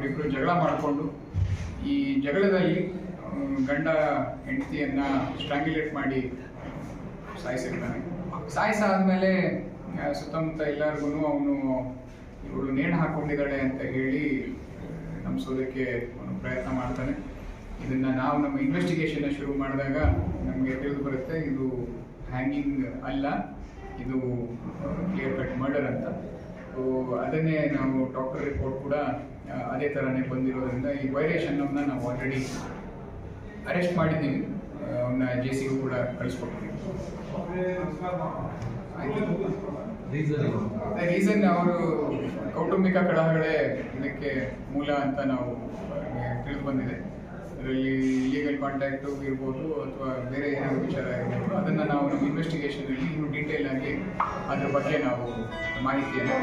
ಅವರಿಬ್ಬರು ಜಗಳ ಮಾಡಿಕೊಂಡು ಈ ಜಗಳದಲ್ಲಿ ಗಂಡ ಹೆಂಡತಿಯನ್ನ ಸ್ಟ್ರಾಂಗ್ಯುಲೇಟ್ ಮಾಡಿ ಸಾಯಿಸಿರ್ತಾನೆ. ಸಾಯಿಸಾದ್ಮೇಲೆ ಸುತ್ತಮುತ್ತ ಎಲ್ಲರಿಗೂ ಅವನು, ಇವಳು ನೇಣು ಹಾಕೊಂಡಿದ್ದಾಳೆ ಅಂತ ಹೇಳಿ ನಂಬಿಸೋದಕ್ಕೆ ಅವನು ಪ್ರಯತ್ನ ಮಾಡ್ತಾನೆ. ಇದನ್ನ ನಾವು ನಮ್ಮ ಇನ್ವೆಸ್ಟಿಗೇಷನ್ ಶುರು ಮಾಡಿದಾಗ ನಮಗೆ ತಿಳಿದು ಬರುತ್ತೆ, ಇದು ಹ್ಯಾಂಗಿಂಗ್ ಅಲ್ಲ, ಇದು ಕ್ಲಿಯರ್ ಕಟ್ ಮರ್ಡರ್ ಅಂತ. ಸೊ ಅದನ್ನೇ ನಾವು ಡಾಕ್ಟರ್ ರಿಪೋರ್ಟ್ ಕೂಡ ಅದೇ ಥರನೇ ಬಂದಿರೋದ್ರಿಂದ ಈ ವೈರೇಷನ್ ಅವನ್ನ ನಾವು ಆಲ್ರೆಡಿ ಅರೆಸ್ಟ್ ಮಾಡಿದ್ದೀವಿ. ಅವನ್ನ ಜೆ ಸಿಗೂ ಕೂಡ ಕಳಿಸ್ಕೊಟ್ಟಿದ್ದೀವಿ. ರೀಸನ್ ಅವರು ಕೌಟುಂಬಿಕ ಕಡಹಗಳೇ ಇದಕ್ಕೆ ಮೂಲ ಅಂತ ನಾವು ತಿಳಿದು ಬಂದಿದೆ. ಅದರಲ್ಲಿ ಲೀಗಲ್ ಕಾಂಟ್ಯಾಕ್ಟು ಇರ್ಬೋದು ಅಥವಾ ಬೇರೆ ಏನೋ ವಿಚಾರ ಇರ್ಬೋದು, ಅದನ್ನು ನಾವು ನಮ್ಮ ಆಗಿ ಅದ್ರ ಬಗ್ಗೆ ನಾವು ಮಾಹಿತಿಯನ್ನು